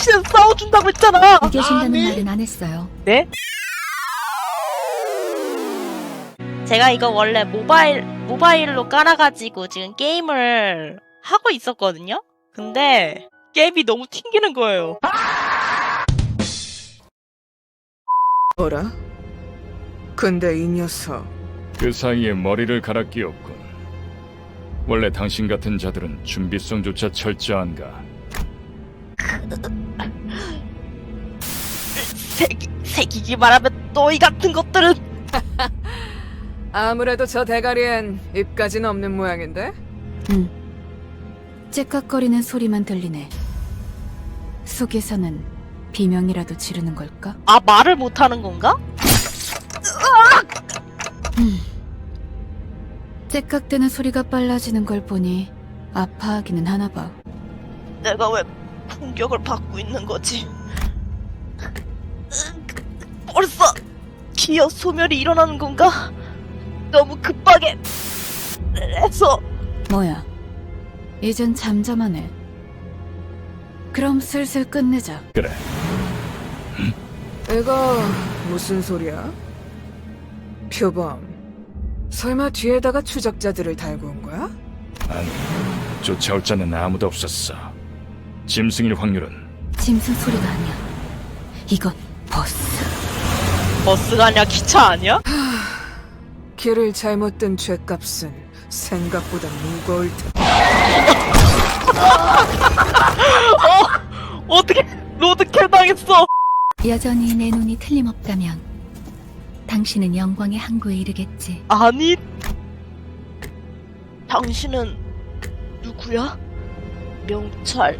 대신에 싸워준다고 했잖아. 이겨준다는 아니. 말은 안 했어요. 네? 제가 이거 원래 모바일 모바일로 깔아가지고 지금 게임을 하고 있었거든요. 근데 게임이 너무 튕기는 거예요. 뭐라? 근데 이 녀석 그 사이에 머리를 갈아 끼웠군. 원래 당신 같은 자들은 준비성조차 철저한가? 새기, 새기기 말하면 너희 같은 것들은 아무래도 저 대가리엔 입까지는 없는 모양인데? 응. 째깍거리는 소리만 들리네. 속에서는 비명이라도 지르는 걸까? 아 말을 못하는 건가? 음. 째깍대는 소리가 빨라지는 걸 보니 아파하기는 하나 봐. 내가 왜 공격을 받고 있는 거지? 벌써 기억 소멸이 일어나는 건가? 너무 급하게 해서 뭐야? 이젠 잠잠하네. 그럼 슬슬 끝내자. 그래. 이거 무슨 소리야? 표범 설마 뒤에다가 추적자들을 달고 온 거야? 아니, 쫓아올 자는 아무도 없었어. 짐승일 확률은 짐승 소리가 아니야. 이건. 버스가 아니라 기차 아니야? 길을 잘못 든 죄값은 생각보다 무거울 텐데 어떻게 로드킬 당했어? 여전히 내 눈이 틀림없다면 당신은 영광의 항구에 이르겠지. 아니 당신은 누구야? 명찰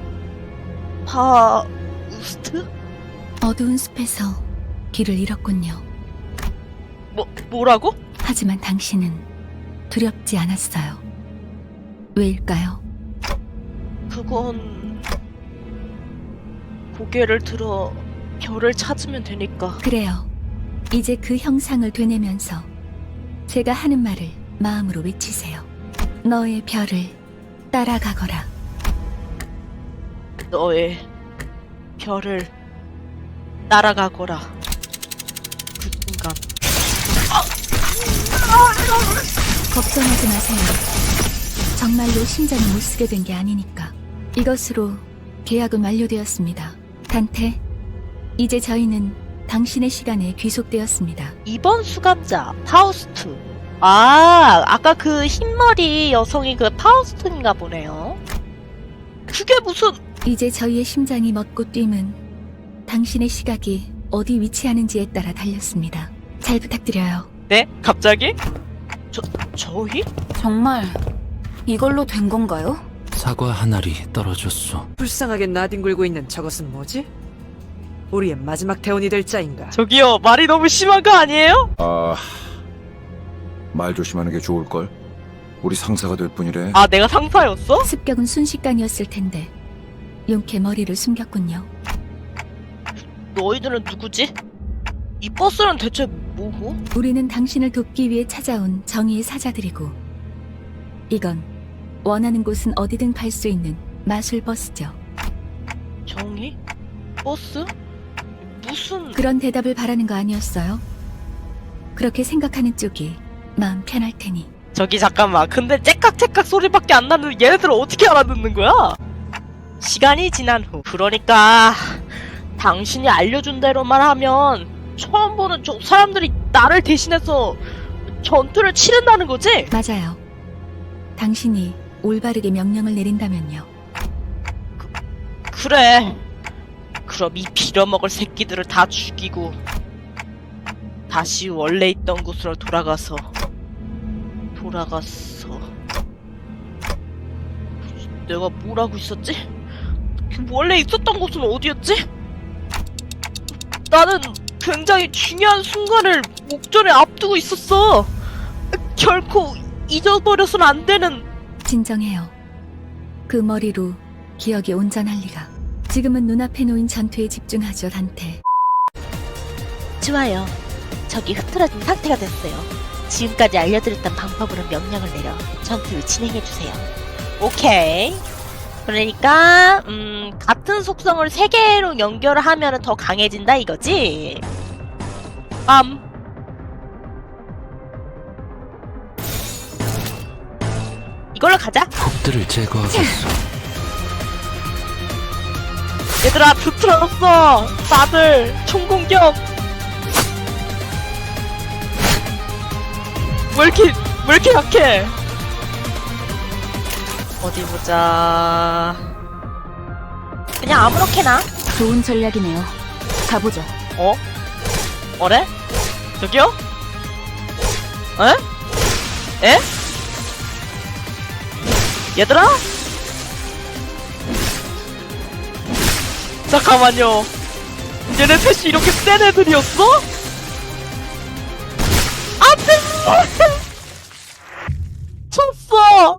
파우스트? 어두운 숲에서 길을 잃었군요. 뭐 뭐라고? 하지만 당신은 두렵지 않았어요. 왜일까요? 그건 고개를 들어 별을 찾으면 되니까 그래요. 이제 그 형상을 되뇌면서 제가 하는 말을 마음으로 외치세요. 너의 별을 따라가거라. 너의 별을 날아가거라 걱정하지 마세요. 정말로 심장을 못 쓰게 된 게 아니니까. 이것으로 계약은 완료되었습니다. 단테, 이제 저희는 당신의 시간에 귀속되었습니다. 이번 수감자 파우스트 아 아까 그 흰머리 여성이 그 파우스트인가 보네요 그게 무슨 이제 저희의 심장이 멎고 뛰면 당신의 시각이 어디 위치하는지에 따라 달렸습니다. 잘 부탁드려요. 네? 갑자기? 저 저희? 정말 이걸로 된 건가요? 사과 한 알이 떨어졌소. 불쌍하게 나뒹굴고 있는 저것은 뭐지? 우리의 마지막 대원이 될 자인가? 저기요 말이 너무 심한 거 아니에요? 아, 말 조심하는 게 좋을 걸. 우리 상사가 될 뿐이래. 아 내가 상사였어? 습격은 순식간이었을 텐데 용케 머리를 숨겼군요. 너희들은 누구지? 이 버스는 대체 뭐고? 우리는 당신을 돕기 위해 찾아온 정의의 사자들이고 이건 원하는 곳은 어디든 갈 수 있는 마술 버스죠. 정의? 버스? 무슨 그런 대답을 바라는 거 아니었어요? 그렇게 생각하는 쪽이 마음 편할 테니 저기 잠깐만 근데 째깍째깍 소리밖에 안 나는 얘네들은 어떻게 알아듣는 거야? 시간이 지난 후 그러니까 당신이 알려준 대로만 하면 처음 보는 저 사람들이 나를 대신해서 전투를 치른다는 거지? 맞아요. 당신이 올바르게 명령을 내린다면요. 그래 그럼 이 빌어먹을 새끼들을 다 죽이고 다시 원래 있던 곳으로 돌아가서 돌아갔어 내가 뭘 하고 있었지? 원래 있었던 곳은 어디였지? 나는 굉장히 중요한 순간을 목전에 앞두고 있었어 결코 잊어버려선 안 되는 진정해요. 그 머리로 기억이 온전할 리가. 지금은 눈앞에 놓인 전투에 집중하죠, 단테. 좋아요. 적이 흐트러진 상태가 됐어요. 지금까지 알려드렸던 방법으로 명령을 내려 전투를 진행해주세요. 오케이. 그러니까 음 같은 속성을 세 개로 연결을 하면 더 강해진다 이거지. 빰. 이걸로 가자. 폭들을 제거하겠소. 얘들아 드트라졌어. 다들 총공격. 왜 이렇게 왜 이렇게 약해? 어디 보자. 그냥 아무렇게나. 좋은 전략이네요. 가보죠. 어? 어래? 저기요? 에? 에? 얘들아? 잠깐만요. 얘네 셋이 이렇게 센 애들이었어? 안 돼! 쳤어!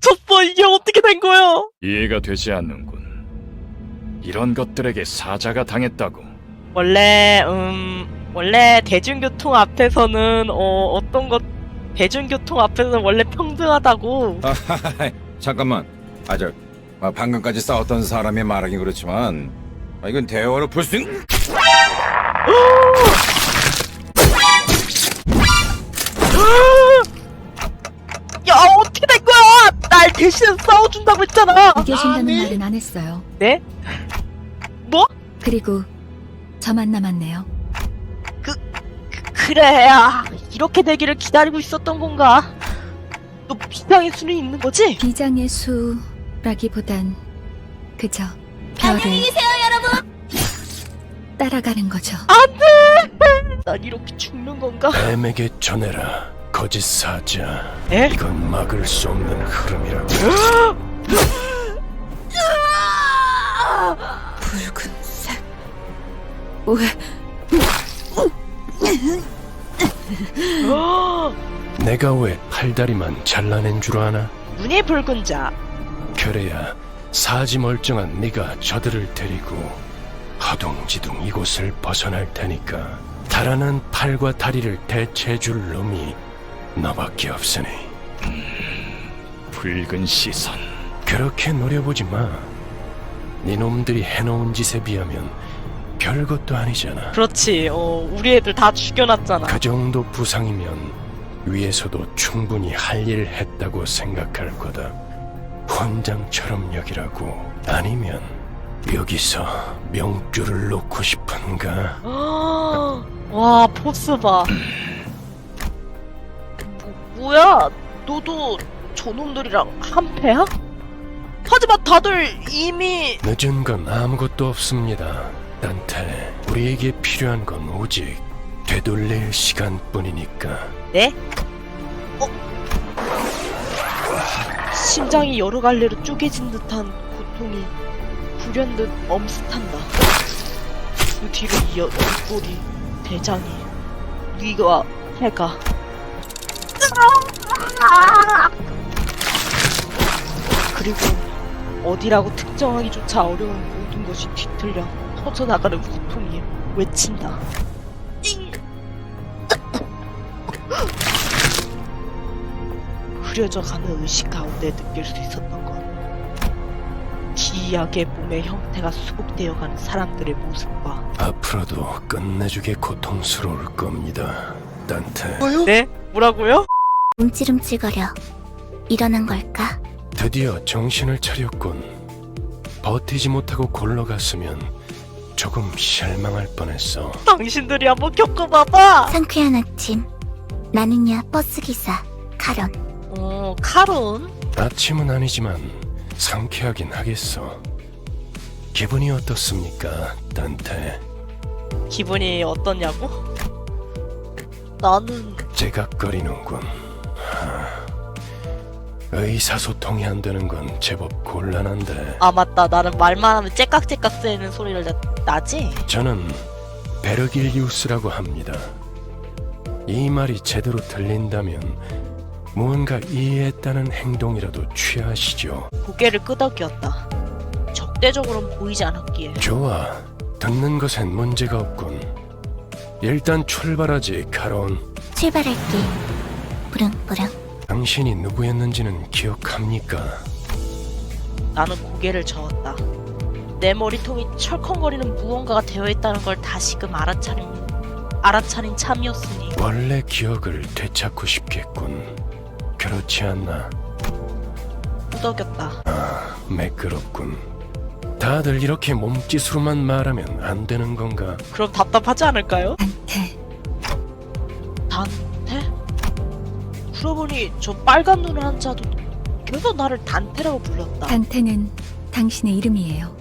쳤어! 이게 어떻게 된 거야? 이해가 되지 않는군. 이런 것들에게 사자가 당했다고. 원래 음 원래 대중교통 앞에서는 어 어떤 것 대중교통 앞에서는 원래 평등하다고 아하하, 잠깐만. 아, 저, 아, 방금까지 싸웠던 사람이 말하긴 그렇지만, 아, 이건 대화로 풀 수, 있... 야 날 대신 싸워준다고 했잖아 이겨준다는 말은 안 했어요. 네? 뭐? 그리고 저만 남았네요. 그래 아, 이렇게 되기를 기다리고 있었던 건가 또 비상의 수는 있는 거지? 비장의 수라기보단 그저 별을 따라가는 거죠. 난 이렇게 죽는 건가? 뱀에게 전해라 거짓 사자 에? 이건 막을 수 없는 흐름이라고 붉은색. 왜 내가 왜 팔다리만 잘라낸 줄 아나? 눈이 붉은 자 그래야 사지 멀쩡한 네가 저들을 데리고 허둥지둥 이곳을 벗어날 테니까 달아난 팔과 다리를 대체해 줄 놈이 너밖에 없으니 붉은 시선. 그렇게 노려보지 마. 네 놈들이 해놓은 짓에 비하면 별것도 아니잖아. 그렇지 어 우리 애들 다 죽여놨잖아 그 정도 부상이면 위에서도 충분히 할일 했다고 생각할 거다. 훈장처럼 여기라고 아니면 여기서 명줄을 놓고 싶은가? 와 포스 봐 뭐, 뭐야 너도 저놈들이랑 한패야? 하지만 다들 이미 늦은 건 아무것도 없습니다. 단테, 우리에게 필요한 건 오직 되돌릴 시간뿐이니까. 네? 어? 심장이 여러 갈래로 쪼개진 듯한 고통이 불현듯 엄습한다. 그 뒤로 이어 뒷골이, 대장이, 위가, 해가. 그리고 어디라고 특정하기조차 어려운 모든 것이 뒤틀려 퍼져나가는 고통이 외친다. 흐려져가는 의식 가운데 느낄 수 있었던 건 기이하게 몸의 형태가 수복되어가는 사람들의 모습과 앞으로도 끝내주게 고통스러울 겁니다. 단테. 네? 뭐라고요? 움찔움찔거려 일어난 걸까? 드디어 정신을 차렸군. 버티지 못하고 골러갔으면 조금 실망할 뻔했어. 당신들이 한번 겪어봐봐 상쾌한 아침 나는야 버스 기사 카런 어 카론 아침은 아니지만 상쾌하긴 하겠어. 기분이 어떻습니까, 단테? 기분이 어떠냐고? 나는 제각거리는군. 하, 의사소통이 안 되는 건 제법 곤란한데 아 맞다 나는 말만 하면 째깍째깍 쓰이는 소리를 나, 나지? 저는 베르길리우스라고 합니다. 이 말이 제대로 들린다면 무언가 이해했다는 행동이라도 취하시죠. 고개를 끄덕였다 적대적으로는 보이지 않았기에 좋아. 듣는 것엔 문제가 없군. 일단 출발하지, 카론. 출발할게 부릉부릉 당신이 누구였는지는 기억합니까? 나는 고개를 저었다. 내 머리통이 철컹거리는 무언가가 되어 있다는 걸 다시금 알아차린 알아차린 참이었으니 원래 기억을 되찾고 싶겠군. 그렇지 않나? 꾸덕였다. 매끄럽군. 다들 이렇게 몸짓으로만 말하면 안 되는 건가? 그럼 답답하지 않을까요? 단테? 그러고 보니 저 빨간 눈을 한 자도 계속 나를 단테라고 불렀다. 단테는 당신의 이름이에요.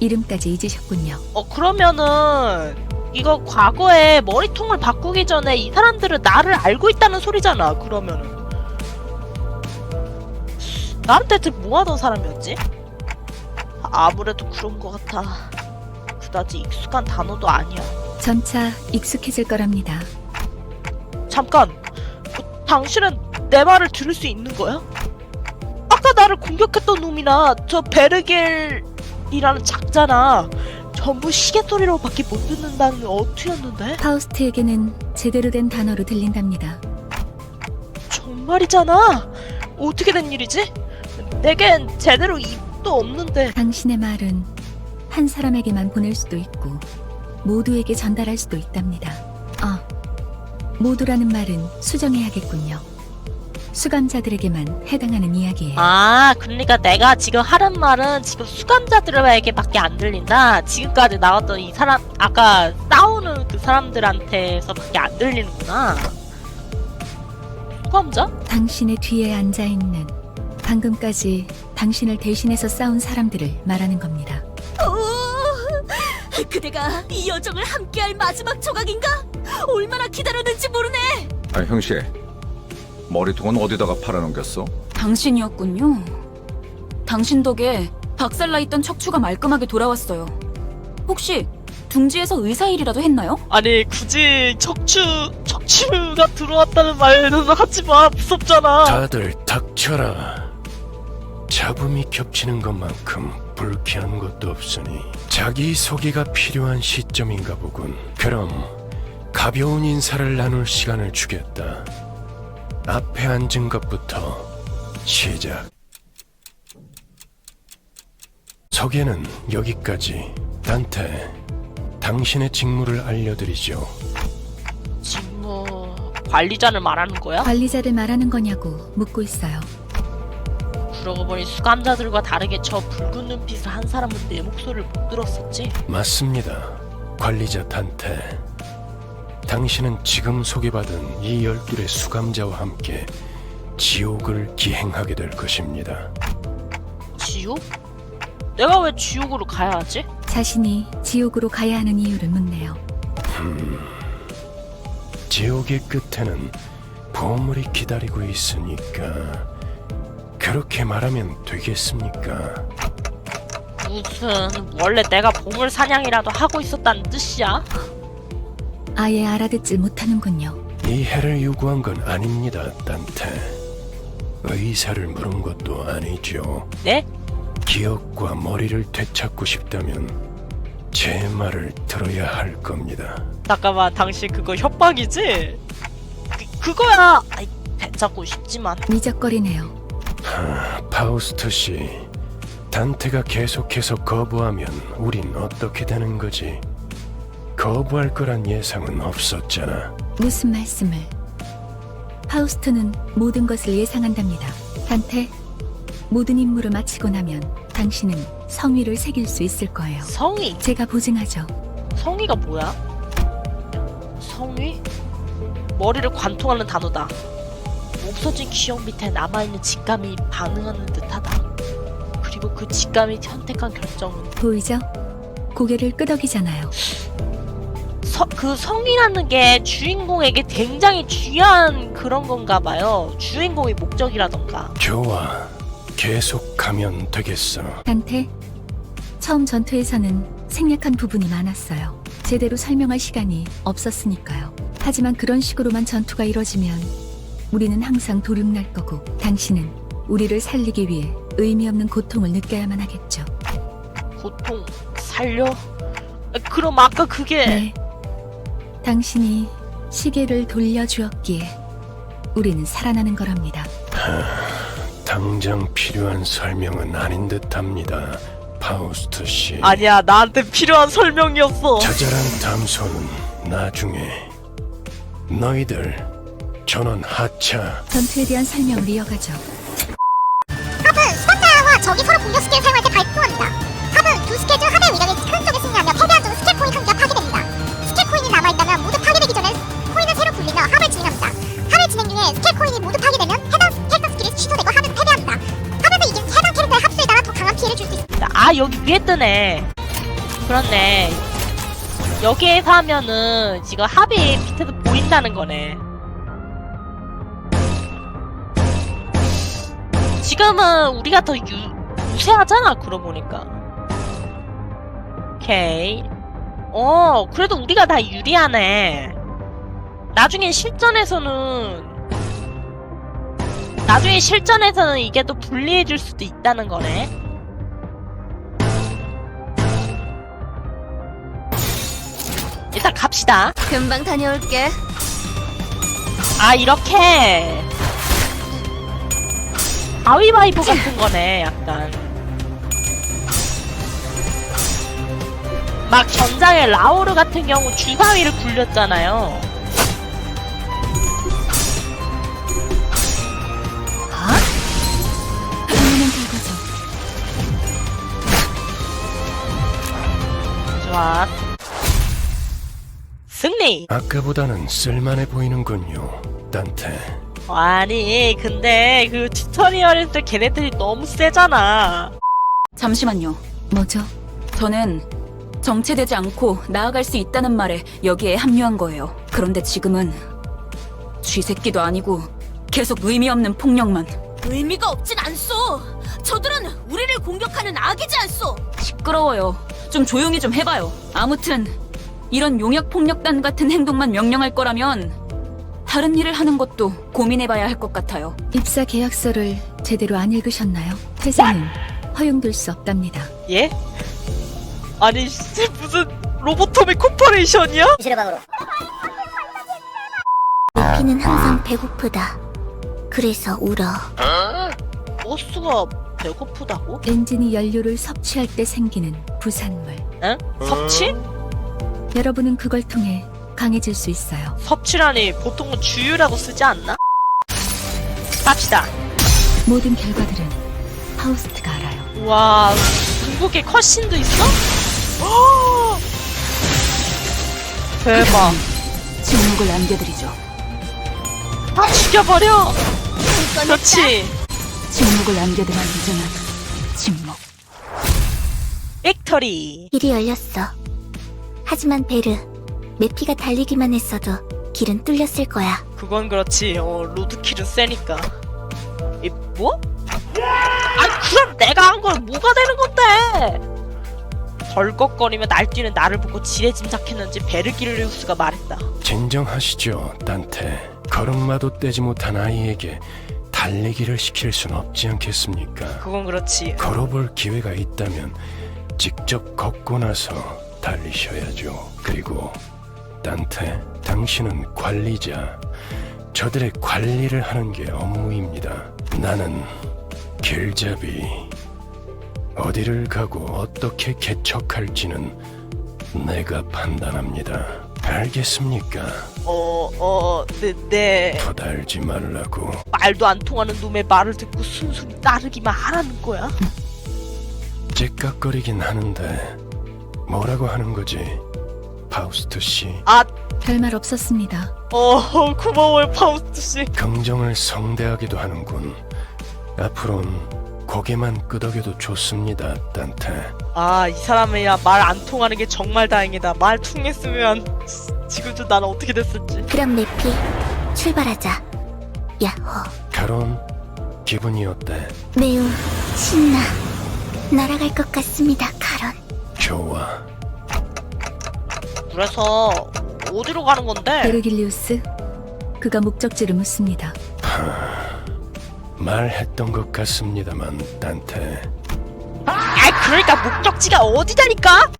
이름까지 잊으셨군요. 어 그러면은 이거 과거에 머리통을 바꾸기 전에 이 사람들은 나를 알고 있다는 소리잖아. 그러면은 나한테 대체 뭐 하던 사람이었지? 아무래도 그런 것 같아. 그다지 익숙한 단어도 아니야. 점차 익숙해질 거랍니다. 잠깐, 그, 당신은 내 말을 들을 수 있는 거야? 아까 나를 공격했던 놈이나 저 베르겔이라는 작자나 전부 시계 소리로밖에 못 듣는다는 어투였는데? 파우스트에게는 제대로 된 단어로 들린답니다. 정말이잖아. 어떻게 된 일이지? 내겐 제대로 입도 없는데. 당신의 말은 한 사람에게만 보낼 수도 있고 모두에게 전달할 수도 있답니다. 아, 모두라는 말은 수정해야겠군요. 수감자들에게만 해당하는 이야기예요. 아, 그러니까 내가 지금 하는 말은 지금 수감자들에게밖에 안 들린다. 지금까지 나왔던 이 사람, 아까 싸우는 그 사람들한테서밖에 안 들리는구나. 수감자? 당신의 뒤에 앉아 있는 방금까지 당신을 대신해서 싸운 사람들을 말하는 겁니다. 그대가 이 여정을 함께할 마지막 조각인가? 얼마나 기다렸는지 모르네. 아, 형씨. 머리통은 어디다가 팔아넘겼어? 당신이었군요. 당신 덕에 박살나 있던 척추가 말끔하게 돌아왔어요. 혹시 둥지에서 의사 일이라도 했나요? 아니, 굳이 척추, 척추가 들어왔다는 말은 하지 마. 무섭잖아. 다들 닥쳐라. 잡음이 겹치는 것만큼 불쾌한 것도 없으니 자기 소개가 필요한 시점인가 보군. 그럼 가벼운 인사를 나눌 시간을 주겠다. 앞에 앉은 것부터 시작. 소개는 여기까지. 단테, 당신의 직무를 알려드리죠. 직무, 관리자를 말하는 거야? 관리자를 말하는 거냐고 묻고 있어요. 그러고 보니 수감자들과 다르게 저 붉은 눈빛을 한 사람은 내 목소리를 못 들었었지? 맞습니다. 관리자 단테. 당신은 지금 소개받은 이 열둘의 수감자와 함께 지옥을 기행하게 될 것입니다. 지옥? 내가 왜 지옥으로 가야 하지? 자신이 지옥으로 가야 하는 이유를 묻네요. 지옥의 끝에는 보물이 기다리고 있으니까 그렇게 말하면 되겠습니까? 무슨 원래 내가 보물 사냥이라도 하고 있었다는 뜻이야? 아예 알아듣질 못하는군요. 이해를 요구한 건 아닙니다, 단테. 의사를 물은 것도 아니죠. 네? 기억과 머리를 되찾고 싶다면 제 말을 들어야 할 겁니다. 잠깐만 당신 그거 협박이지? 그, 그거야! 아이 되찾고 싶지만 미적거리네요. 파우스트 씨, 단테가 계속해서 거부하면 우린 어떻게 되는 거지? 거부할 거란 예상은 없었잖아. 무슨 말씀을? 파우스트는 모든 것을 예상한답니다. 단테, 모든 임무를 마치고 나면 당신은 성위를 새길 수 있을 거예요. 성의? 제가 보증하죠. 성의가 뭐야? 성의? 머리를 관통하는 단어다 없어진 기억 밑에 남아있는 직감이 반응하는 듯하다 그리고 그 직감이 선택한 결정은 보이죠? 고개를 끄덕이잖아요. 서, 그 성이라는 게 주인공에게 굉장히 중요한 그런 건가 봐요. 주인공의 목적이라던가. 좋아, 계속 가면 되겠어. 단테, 처음 전투에서는 생략한 부분이 많았어요. 제대로 설명할 시간이 없었으니까요. 하지만 그런 식으로만 전투가 이뤄지면 우리는 항상 도륙날 거고 당신은 우리를 살리기 위해 의미 없는 고통을 느껴야만 하겠죠. 고통, 살려? 아, 그럼 아까 그게 네. 당신이 시계를 돌려주었기에 우리는 살아나는 거랍니다. 당장 필요한 설명은 아닌 듯합니다. 파우스트 씨. 아니야 나한테 필요한 설명이었어 자잘한 담소는 나중에 너희들 전원 하차. 전투에 대한 설명을 이어가죠. 합은 스파타와 적이 서로 공격 스킬을 사용할 때 위에 뜨네. 그렇네. 여기에서 하면은 지금 합이 밑에서 보인다는 거네. 지금은 우리가 더 유, 우세하잖아 그러고 보니까. 오케이. 어 그래도 우리가 다 유리하네. 나중에 실전에서는 나중에 실전에서는 이게 또 불리해질 수도 있다는 거네 일단 갑시다. 금방 다녀올게. 아 이렇게 가위바위보 같은 거네 약간 막 전장의 라오르 같은 경우 주사위를 굴렸잖아요 당연한 결과죠. 좋아 승리 아까보다는 쓸만해 보이는군요. 딴테. 아니 근데 그 튜토리얼에서 걔네들이 너무 세잖아 잠시만요. 뭐죠? 저는 정체되지 않고 나아갈 수 있다는 말에 여기에 합류한 거예요. 그런데 지금은 쥐새끼도 아니고 계속 의미 없는 폭력만. 의미가 없진 않소. 저들은 우리를 공격하는 악이지 않소. 시끄러워요. 좀 조용히 좀 해봐요. 아무튼 이런 용역 폭력단 같은 행동만 명령할 거라면 다른 일을 하는 것도 고민해봐야 할 것 같아요. 입사 계약서를 제대로 안 읽으셨나요? 퇴사는 허용될 수 없답니다. 예? 아니 씨, 무슨 로보토미 코퍼레이션이야? 루피는 항상 배고프다. 그래서 울어. 보스가 배고프다고? 엔진이 연료를 섭취할 때 생기는 부산물. 응? 섭취? 여러분은 그걸 통해 강해질 수 있어요. 섭취라니 보통은 주유라고 쓰지 않나? 갑시다. 모든 결과들은 파우스트가 알아요. 와, 중국에 컷신도 있어? 대박. 침묵을 남겨드리죠. 다 죽여버려. 그렇지. 침묵을 남겨드린 이전은 침묵. 빅터리. 길이 열렸어. 하지만 베르, 메피가 달리기만 했어도 길은 뚫렸을 거야. 그건 그렇지. 어, 로드킬은 세니까. 이 뭐? 아니 그럼 내가 한 건 뭐가 되는 건데? 덜컥거리며 날뛰는 나를 보고 지레 짐작했는지 베르기르리우스가 말했다. 진정하시죠, 딴테. 걸음마도 떼지 못한 아이에게 달리기를 시킬 순 없지 않겠습니까? 그건 그렇지. 걸어볼 기회가 있다면 직접 걷고 나서 달리셔야죠. 그리고 딴테, 당신은 관리자. 저들의 관리를 하는 게 업무입니다. 나는 길잡이. 어디를 가고 어떻게 개척할지는 내가 판단합니다. 알겠습니까? 어, 어, 네, 네. 더달지 말라고. 말도 안 통하는 놈의 말을 듣고 순순히 따르기만 하라는 거야? 째깍거리긴 하는데 뭐라고 하는 거지? 파우스트 씨. 별말 없었습니다. 어, 고마워요, 파우스트 씨. 긍정을 성대하기도 하는군. 앞으론 고개만 끄덕여도 좋습니다, 딴테. 아, 이 사람이야 말 안 통하는 게 정말 다행이다. 말 통했으면 지금도 나는 어떻게 됐을지. 그럼 메피, 출발하자. 야호. 가론, 기분이 어때? 매우 신나. 날아갈 것 같습니다, 카론. 좋아. 그래서 어디로 가는 건데? 베르길리우스, 그가 목적지를 묻습니다. 말했던 것 같습니다만, 딴테. 아, 그러니까 목적지가 어디다니까?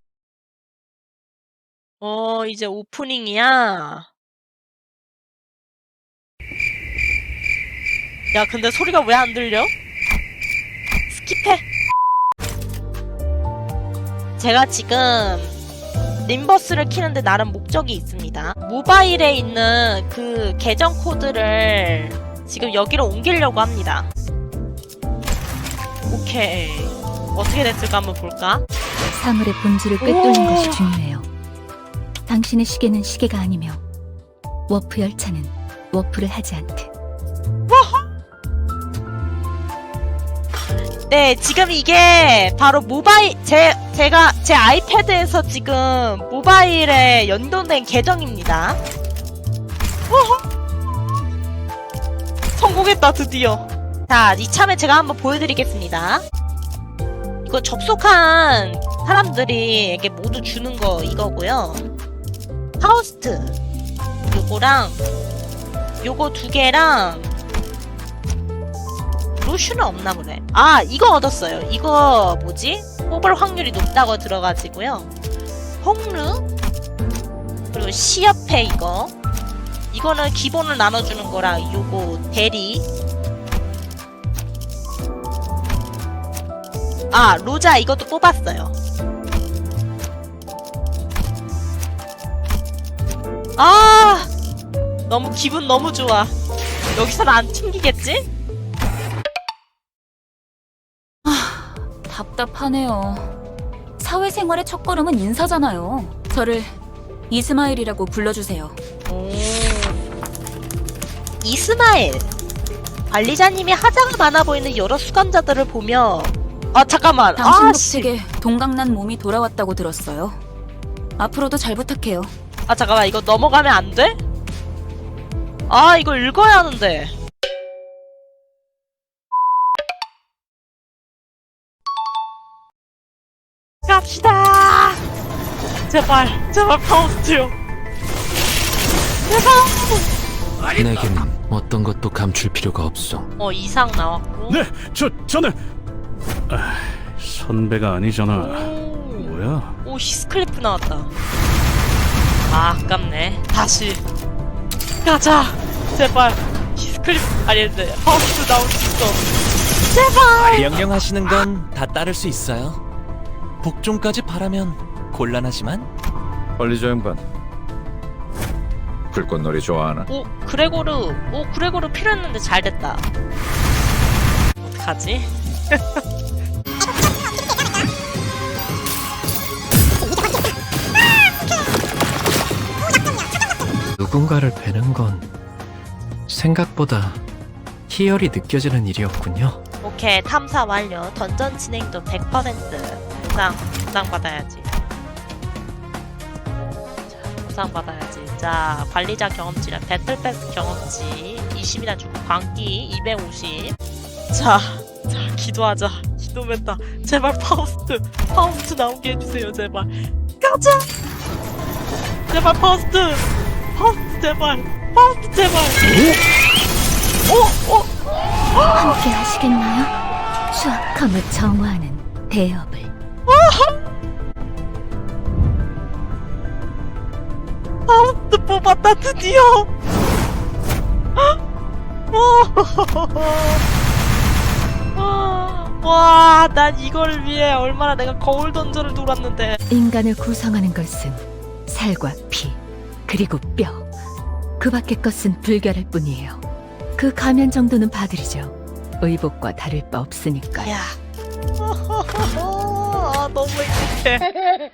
어, 이제 오프닝이야. 야, 근데 소리가 왜 안 들려? 스킵해. 제가 지금 림버스를 키는데 나름 목적이 있습니다. 모바일에 있는 그 계정 코드를 지금 여기로 옮기려고 합니다. 오케이. 어떻게 됐을까 한번 볼까? 사물의 본질을 꿰뚫는 오. 것이 중요해요. 당신의 시계는 시계가 아니며 워프 열차는 워프를 하지 않듯. 네, 지금 이게 바로 모바일 제 제가 제 아이패드에서 지금 모바일에 연동된 계정입니다. 우후. 성공했다 드디어. 자, 이참에 제가 한번 보여드리겠습니다. 이거 접속한 사람들이 모두 주는 거 이거고요. 하우스트 요거랑 요거 두 개랑 로슈는 없나 보네. 아, 이거 얻었어요. 이거 뭐지? 뽑을 확률이 높다고 들어가지고요. 홍루 그리고 시협회 이거 이거는 기본을 나눠주는 거랑 요거 대리 아 로자 이것도 뽑았어요. 아 너무 기분 너무 좋아. 여기서는 안 튕기겠지? 답답하네요. 사회생활의 첫걸음은 인사잖아요. 저를 이스마일이라고 불러주세요. 오. 이스마일 관리자님이 하자가 많아 보이는 여러 수감자들을 보며 아 잠깐만 당신 아씨 덕택에 동강난 몸이 돌아왔다고 들었어요. 앞으로도 잘 부탁해요. 아 잠깐만 이거 넘어가면 안 돼? 아 이거 읽어야 하는데 갑시다. 제발 제발 파우스트요. 제발. 내게는 어떤 것도 감출 필요가 없어. 어 이상 나왔고. 네, 저 저는 아, 선배가 아니잖아. 오. 뭐야? 오 히스클리프 나왔다. 아 아깝네. 다시. 가자. 제발. 히스클리프 아닌데 파우스트 나올 수 있어. 제발. 명령하시는 건 다 따를 수 있어요. 복종까지 바라면 곤란하지만 관리자 양반. 불꽃놀이 좋아하나? 오 그레고르 오 그레고르 필요했는데 잘 됐다 어떡하지? 누군가를 뵈는 건 생각보다 희열이 느껴지는 일이었군요. 오케이 탐사 완료 던전 진행도 100% 보상 보상 받아야지. 자 보상 받아야지. 자 관리자 경험치랑 배틀패스 경험치 20이나 주고 광기 250자 자 기도하자. 기도했다. 제발 파우스트 파우스트 나오게 해주세요 제발. 가자! 제발 파우스트! 파우스트 제발! 파우스트 제발! 오! 오! 함께 하시겠나요? 수학함을 정화하는 대업을. 파우스트 뽑았다 드디어 와, 난 이걸 위해 얼마나 내가 거울 던전을 돌았는데. 인간을 구성하는 것은 살과 피, 그리고 뼈. 그 밖의 것은 불결할 뿐이에요. 그 가면 정도는 봐드리죠. 의복과 다를 바 없으니까요. 야. 아, 너무 행복해.